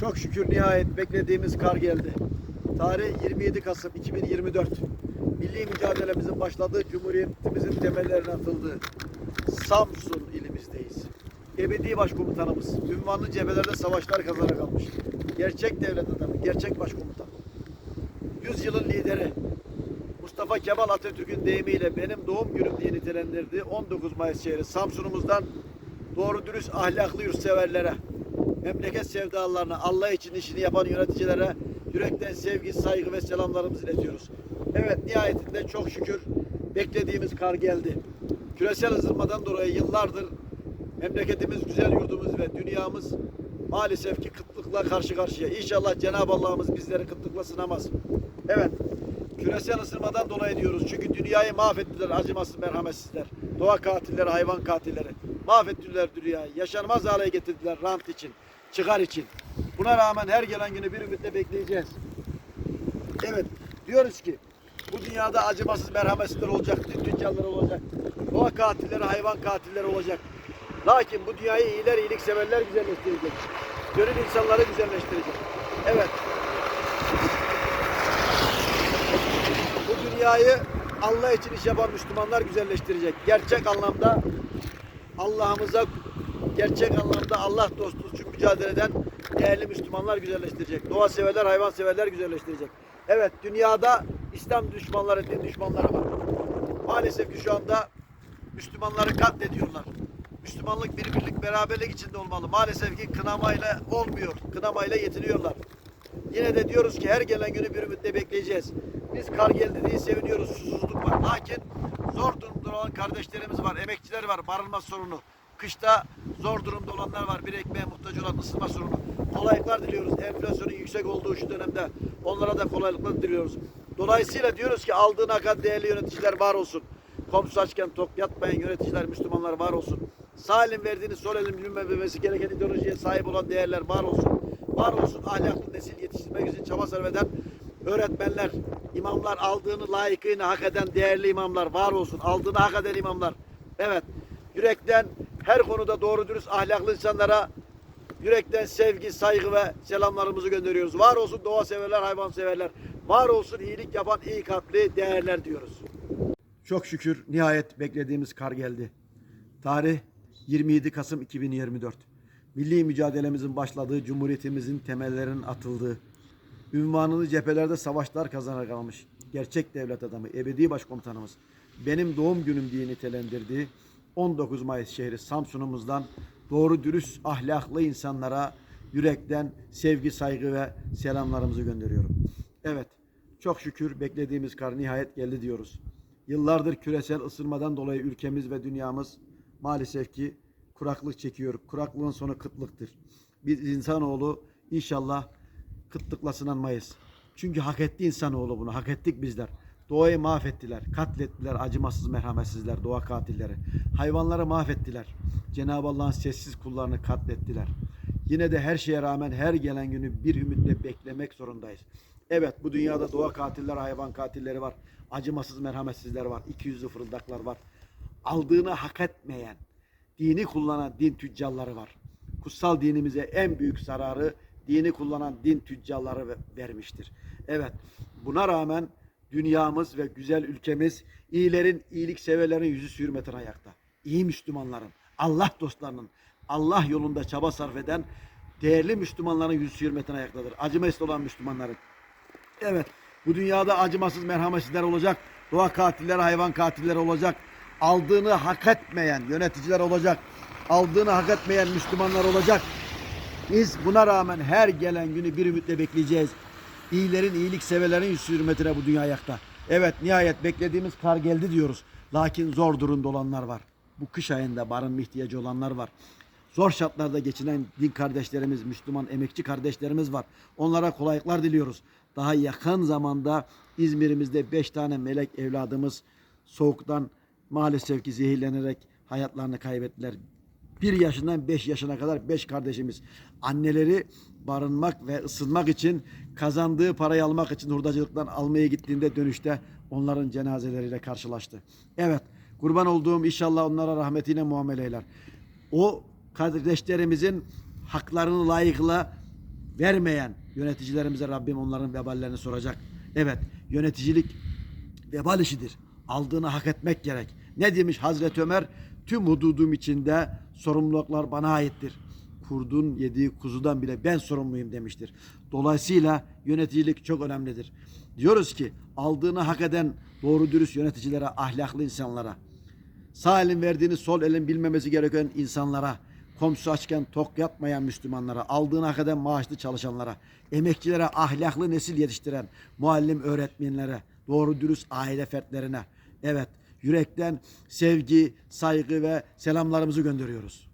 Çok şükür nihayet beklediğimiz kar geldi. Tarih 27 Kasım 2024. Milli mücadelemizin başladığı, Cumhuriyetimizin temellerine atıldığı Samsun ilimizdeyiz. Ebedi başkomutanımız, ünvanlı cephelerde savaşlar kazanarak almış. Gerçek devlet adamı, gerçek başkomutan. Yüzyılın lideri, Mustafa Kemal Atatürk'ün deyimiyle benim doğum günüm diye nitelendirdiği 19 Mayıs şehri Samsun'umuzdan doğru dürüst ahlaklı yurtseverlere, memleket sevdalarına, Allah için işini yapan yöneticilere yürekten sevgi, saygı ve selamlarımızı iletiyoruz. Evet nihayetinde çok şükür beklediğimiz kar geldi. Küresel ısınmadan dolayı yıllardır memleketimiz, güzel yurdumuz ve dünyamız maalesef ki kıtlıkla karşı karşıya. İnşallah Cenab-ı Allah'ımız bizleri kıtlıkla sınamaz. Evet, küresel ısınmadan dolayı diyoruz. Çünkü dünyayı mahvettiler acımasız merhametsizler. Doğa katilleri, hayvan katilleri. Mahvettiler dünyayı. Yaşanmaz hale getirdiler rant için, çıkar için. Buna rağmen her gelen günü bir ümitle bekleyeceğiz. Evet, diyoruz ki bu dünyada acımasız merhametsizler olacak, din tüccarları olacak, doğa katilleri, hayvan katilleri olacak. Lakin bu dünyayı iyiler, iyilik severler güzelleştirecek. Gönül insanları güzelleştirecek. Evet. Bu dünyayı Allah için iş yapan Müslümanlar güzelleştirecek. Gerçek anlamda Allah'ımıza gerçek anlamda Allah dostu mücadele eden değerli Müslümanlar güzelleştirecek. Doğa severler, hayvan severler güzelleştirecek. Evet, dünyada İslam düşmanları, din düşmanları var. Maalesef ki şu anda Müslümanları katlediyorlar. Müslümanlık bir birlik, beraberlik içinde olmalı. Maalesef ki kınamayla olmuyor. Kınamayla yetiniyorlar. Yine de diyoruz ki her gelen günü bir ümitle bekleyeceğiz. Biz kar geldi diye seviniyoruz. Susuzluk var. Lakin zor durumda olan kardeşlerimiz var. Emekçiler var. Barınma sorunu. Kışta zor durumda olanlar var. Bir ekmeğe muhtaç olan ısınma sorunu. Kolaylıklar diliyoruz. Enflasyonun yüksek olduğu şu dönemde onlara da kolaylıklar diliyoruz. Dolayısıyla diyoruz ki aldığına kadar değerli yöneticiler var olsun. Komşu açken tok yatmayan yöneticiler, Müslümanlar var olsun. Sağ elin verdiğini sol elin bilmemesi gereken ideolojiye sahip olan değerler var olsun. Var olsun ahlaklı nesil yetiştirmek için çaba sarf eden öğretmenler, imamlar aldığını layıkıyla hak eden değerli imamlar var olsun. Aldığını hak eden imamlar. Evet. Yürekten her konuda doğru dürüst ahlaklı insanlara yürekten sevgi, saygı ve selamlarımızı gönderiyoruz. Var olsun doğa severler, hayvan severler. Var olsun iyilik yapan iyi kalpli değerler diyoruz. Çok şükür nihayet beklediğimiz kar geldi. Tarih 27 Kasım 2024. Milli mücadelemizin başladığı, Cumhuriyetimizin temellerinin atıldığı, ünvanını cephelerde savaşlar kazanarak almış gerçek devlet adamı, ebedi başkomutanımız, benim doğum günüm diye nitelendirdiği 19 Mayıs şehri Samsun'umuzdan doğru dürüst ahlaklı insanlara yürekten sevgi, saygı ve selamlarımızı gönderiyorum. Evet, çok şükür beklediğimiz kar nihayet geldi diyoruz. Yıllardır küresel ısınmadan dolayı ülkemiz ve dünyamız maalesef ki kuraklık çekiyor. Kuraklığın sonu kıtlıktır. Biz insanoğlu inşallah kıtlıkla sınanmayız. Çünkü hak etti insanoğlu bunu. Hak ettik bizler. Doğayı mahvettiler, katlettiler, acımasız merhametsizler, doğa katilleri. Hayvanları mahvettiler. Cenab-ı Allah'ın sessiz kullarını katlettiler. Yine de her şeye rağmen her gelen günü bir ümitle beklemek zorundayız. Evet bu dünyada doğa katilleri, hayvan katilleri var. Acımasız merhametsizler var. İki yüzlü fırıldaklar var. Aldığını hak etmeyen, dini kullanan din tüccarları var. Kutsal dinimize en büyük zararı dini kullanan din tüccarları ve- vermiştir. Evet buna rağmen dünyamız ve güzel ülkemiz iyilerin, iyilik severlerin yüzü hürmetine ayakta. İyi Müslümanların, Allah dostlarının, Allah yolunda çaba sarf eden değerli Müslümanların yüzü hürmetine ayaktadır. Acımasız olan Müslümanların. Evet, bu dünyada acımasız merhametsizler olacak. Doğa katilleri, hayvan katilleri olacak. Aldığını hak etmeyen yöneticiler olacak. Aldığını hak etmeyen Müslümanlar olacak. Biz buna rağmen her gelen günü bir ümitle bekleyeceğiz. İyilerin, iyilik severlerin yüz hürmetine bu dünya ayakta. Evet, nihayet beklediğimiz kar geldi diyoruz. Lakin zor durumda olanlar var. Bu kış ayında barınma ihtiyacı olanlar var. Zor şartlarda geçinen din kardeşlerimiz, Müslüman emekçi kardeşlerimiz var. Onlara kolaylıklar diliyoruz. Daha yakın zamanda İzmir'imizde beş tane melek evladımız soğuktan maalesef ki zehirlenerek hayatlarını kaybettiler. Bir yaşından beş yaşına kadar beş kardeşimiz. Anneleri barınmak ve ısınmak için kazandığı parayı almak için hurdacılıktan almaya gittiğinde dönüşte onların cenazeleriyle karşılaştı. Evet kurban olduğum inşallah onlara rahmetiyle muamele eyler. O kardeşlerimizin haklarını layıkla vermeyen yöneticilerimize Rabbim onların veballerini soracak. Evet yöneticilik vebal işidir. Aldığını hak etmek gerek. Ne demiş Hazreti Ömer? Tüm hududum içinde sorumluluklar bana aittir. Kurdun yediği kuzudan bile ben sorumluyum demiştir. Dolayısıyla yöneticilik çok önemlidir. Diyoruz ki aldığını hak eden doğru dürüst yöneticilere, ahlaklı insanlara, sağ elin verdiğini sol elin bilmemesi gereken insanlara, komşu açken tok yatmayan Müslümanlara, aldığını hak eden maaşlı çalışanlara, emekçilere ahlaklı nesil yetiştiren muallim öğretmenlere, doğru dürüst aile fertlerine, evet yürekten sevgi, saygı ve selamlarımızı gönderiyoruz.